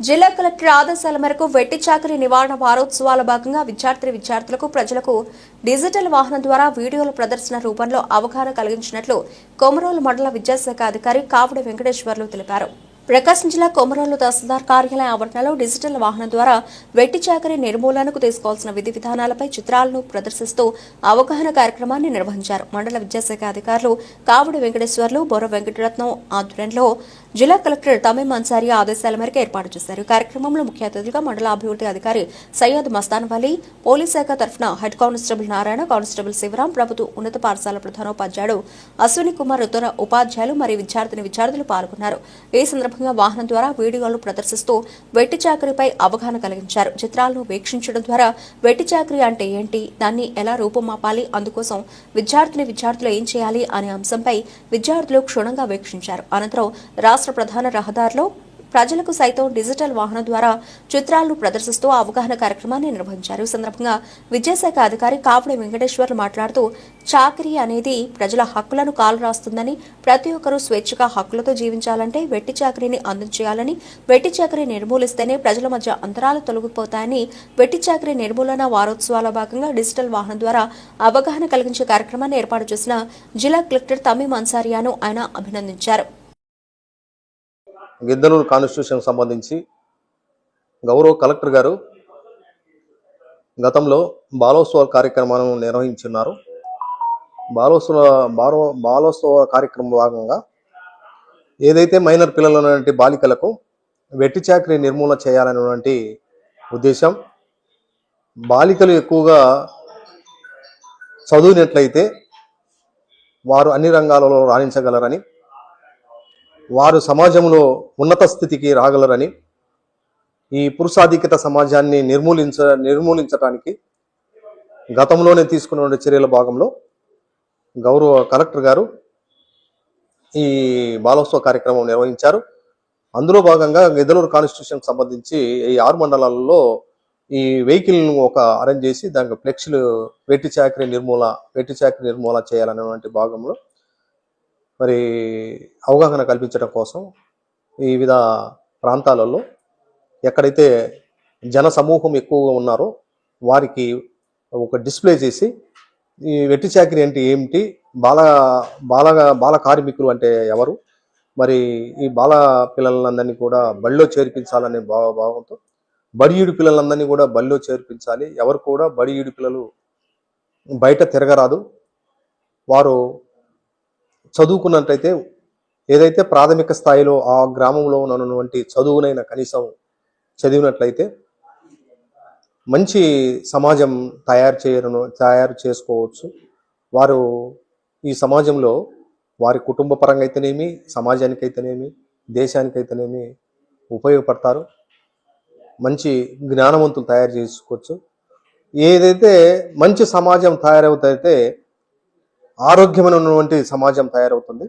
జిల్లా కలెక్టర్ ఆదేశాల మేరకు వెట్టి చాకరీ నివారణ వారోత్సవాల భాగంగా విద్యార్థి విద్యార్థులకు ప్రజలకు డిజిటల్ వాహనం ద్వారా వీడియోల ప్రదర్శన రూపంలో అవగాహన కలిగించినట్లు కొమరోలు మండల విద్యాశాఖ అధికారి కావుడి వెంకటేశ్వర్లు తెలిపారు. ప్రకాశం జిల్లా కొమరోలు తహసీల్దార్ కార్యాలయ ఆవరణలో డిజిటల్ వాహనం ద్వారా వెట్టి చాకరీ నిర్మూలనకు తీసుకోవాల్సిన విధి విధానాలపై చిత్రాలను ప్రదర్శిస్తూ అవగాహన కార్యక్రమాన్ని నిర్వహించారు. మండల విద్యాశాఖ అధికారులు కావుడి వెంకటేశ్వర్లు బొర్ర వెంకటరత్నం ఆధ్వర్యంలో జిల్లా కలెక్టర్ తమీం అన్సారి ఆదేశాల మేరకు ఏర్పాటు చేశారు. కార్యక్రమంలో ముఖ్య అతిథిగా మండల అభివృద్ధి అధికారి సయ్యద్ మస్తాన్ వలీ పోలీస్ శాఖ తరఫున head constable Narayana constable Sivaram ప్రభుత్వ ఉన్నత పాఠశాల ప్రధానోపాధ్యాయుడు అశ్విని కుమార్ ఇతర ఉపాధ్యాయులు మరియు విద్యార్థిని విద్యార్థులు పాల్గొన్నారు. ఈ సందర్భంగా వాహనం ద్వారా వీడియోలు ప్రదర్శిస్తూ వెట్టి చాకరీపై అవగాహన కలిగించారు. చిత్రాలను వీక్షించడం ద్వారా వెట్టి చాకరీ అంటే ఏంటి దాన్ని ఎలా రూపుమాపాలి అందుకోసం విద్యార్థిని విద్యార్థులు ఏం చేయాలి అనే అంశంపై విద్యార్థులు క్షుణ్ణంగా వీక్షించారు. అనంతరం రాష్ట్ర ప్రధాన రహదారిలో ప్రజలకు సైతం డిజిటల్ వాహనం ద్వారా చిత్రాలను ప్రదర్శిస్తూ అవగాహన కార్యక్రమాన్ని నిర్వహించారు. ఈ సందర్భంగా విద్యాశాఖ అధికారి కాపుడి వెంకటేశ్వర్లు మాట్లాడుతూ చాకరీ అనేది ప్రజల హక్కులను కాలు రాస్తుందని ప్రతి ఒక్కరూ స్వేచ్ఛగా హక్కులతో జీవించాలంటే వెట్టి చాకరీని అందించేయాలని వెట్టి చాకరీ నిర్మూలిస్తేనే ప్రజల మధ్య అంతరాలు తొలగిపోతాయని వెట్టి చాకరీ నిర్మూలన వారోత్సవాల భాగంగా డిజిటల్ వాహనం ద్వారా అవగాహన కలిగించే కార్యక్రమాన్ని ఏర్పాటు చేసిన జిల్లా కలెక్టర్ తమీం అన్సారియాను ఆయన అభినందించారు. గిద్దలూరు కాన్స్టిట్యూషన్ సంబంధించి గౌరవ కలెక్టర్ గారు గతంలో బాలోత్సవ కార్యక్రమాలను నిర్వహించున్నారు. బాలోత్సవ బాలో బాలోత్సవ కార్యక్రమం భాగంగా ఏదైతే మైనర్ పిల్లలు బాలికలకు వెట్టి చాకరీ నిర్మూలన చేయాలనేటువంటి ఉద్దేశం బాలికలు ఎక్కువగా చదివినట్లయితే వారు అన్ని రంగాలలో రాణించగలరని వారు సమాజంలో ఉన్నత స్థితికి రాగలరని ఈ పురుషాధిక్యత సమాజాన్ని నిర్మూలించ నిర్మూలించడానికి గతంలోనే తీసుకున్న చర్యల భాగంలో గౌరవ కలెక్టర్ గారు ఈ బాలోత్సవ కార్యక్రమం నిర్వహించారు. అందులో భాగంగా గిద్దలూరు కాన్స్టిట్యూషన్ సంబంధించి ఈ ఆరు మండలాలలో ఈ వెహికల్ను ఒక అరేంజ్ చేసి దానికి ఫ్లెక్స్లు వెట్టి చాకరీ నిర్మూల వెట్టి చాకరీ నిర్మూలన చేయాలనేటువంటి భాగంలో మరి అవగాహన కల్పించడం కోసం వివిధ ప్రాంతాలలో ఎక్కడైతే జన సమూహం ఎక్కువగా ఉన్నారో వారికి ఒక డిస్ప్లే చేసి ఈ వెట్టి చాకరీ అంటే ఏమిటి? బాల బాల బాల కార్మికులు అంటే ఎవరు? మరి ఈ బాల పిల్లలందరినీ కూడా బడిలో చేర్పించాలనే భావ భావంతో బడియుడి పిల్లలందరినీ కూడా బడిలో చేర్పించాలి. ఎవరు కూడా బడియుడి పిల్లలు బయట తిరగరాదు. వారు చదువుకున్నట్టయితే ఏదైతే ప్రాథమిక స్థాయిలో ఆ గ్రామంలో ఉన్నటువంటి చదువునైనా కనీసం చదివినట్లయితే మంచి సమాజం తయారు చేయను తయారు చేసుకోవచ్చు. వారు ఈ సమాజంలో వారి కుటుంబ పరంగా అయితేనేమి సమాజానికి అయితేనేమి ఉపయోగపడతారు. మంచి జ్ఞానవంతులు తయారు చేసుకోవచ్చు. ఏదైతే మంచి సమాజం తయారవుతాయితే ఆరోగ్యమైనటువంటి సమాజం తయారవుతుంది.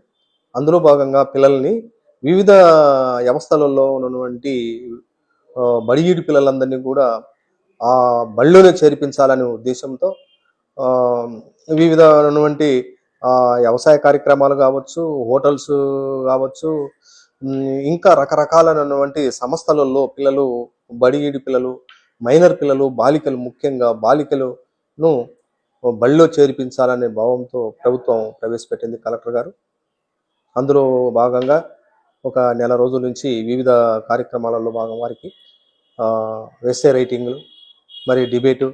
అందులో భాగంగా పిల్లల్ని వివిధ వ్యవస్థలలో ఉన్నటువంటి బడిగీడి పిల్లలందరినీ కూడా ఆ బడిలోనే చేర్పించాలనే ఉద్దేశంతో వివిధ ఉన్నటువంటి వ్యవసాయ కార్యక్రమాలు కావచ్చు హోటల్స్ కావచ్చు ఇంకా రకరకాలైనటువంటి సంస్థలలో పిల్లలు బడిగీడి పిల్లలు మైనర్ పిల్లలు బాలికలు ముఖ్యంగా బాలికలను బడిలో చేర్పించాలనే భావంతో ప్రభుత్వం ప్రవేశపెట్టింది కలెక్టర్ గారు. అందులో భాగంగా ఒక నెల రోజుల నుంచి వివిధ కార్యక్రమాలలో భాగం వారికి వెస్సే రైటింగ్లు మరి డిబేటు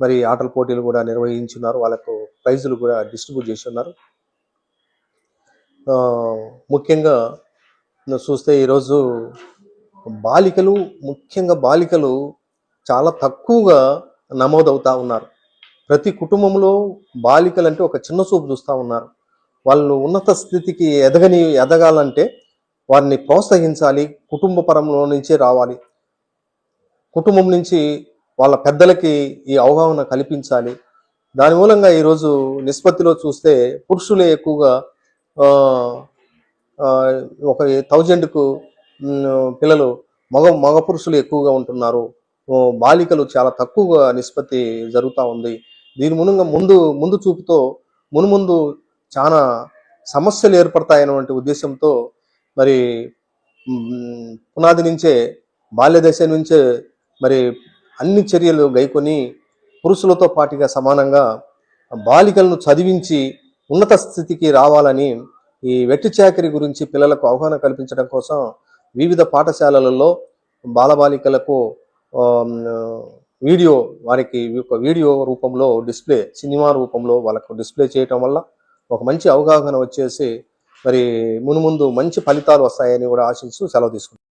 మరి ఆటల పోటీలు కూడా నిర్వహించున్నారు. వాళ్ళకు ప్రైజులు కూడా డిస్ట్రిబ్యూట్ చేసి ఉన్నారు ముఖ్యంగా చూస్తే ఈరోజు బాలికలు ముఖ్యంగా బాలికలు చాలా తక్కువగా నమోదవుతా ఉన్నారు. ప్రతి కుటుంబంలో బాలికలు అంటే ఒక చిన్న చూపు చూస్తూ ఉన్నారు. వాళ్ళు ఉన్నత స్థితికి ఎదగని ఎదగాలంటే వారిని ప్రోత్సహించాలి కుటుంబ పరంలో నుంచే రావాలి. కుటుంబం నుంచి వాళ్ళ పెద్దలకి ఈ అవగాహన కల్పించాలి. దాని మూలంగా ఈరోజు నిష్పత్తిలో చూస్తే పురుషులే ఎక్కువగా ఒక థౌజండ్కు పిల్లలు మగ మగ పురుషులు ఎక్కువగా ఉంటున్నారు. బాలికలు చాలా తక్కువగా నిష్పత్తి జరుగుతూ ఉంది. దీని మునుగా ముందు ముందు చూపుతో మునుముందు చాలా సమస్యలు ఏర్పడతాయనేటువంటి ఉద్దేశంతో మరి పునాది నుంచే బాల్య దశ నుంచే మరి అన్ని చర్యలు గైకొని పురుషులతో పాటుగా సమానంగా బాలికలను చదివించి ఉన్నత స్థితికి రావాలని ఈ వెట్టి చాకరీ గురించి పిల్లలకు అవగాహన కల్పించడం కోసం వివిధ పాఠశాలలలో బాలబాలికలకు వీడియో వారికి ఒక వీడియో రూపంలో డిస్ప్లే సినిమా రూపంలో వాళ్ళకు డిస్ప్లే చేయటం వల్ల ఒక మంచి అవగాహన వచ్చేసి మరి మునుముందు మంచి ఫలితాలు వస్తాయని కూడా ఆశిస్తూ సెలవు తీసుకుంటాం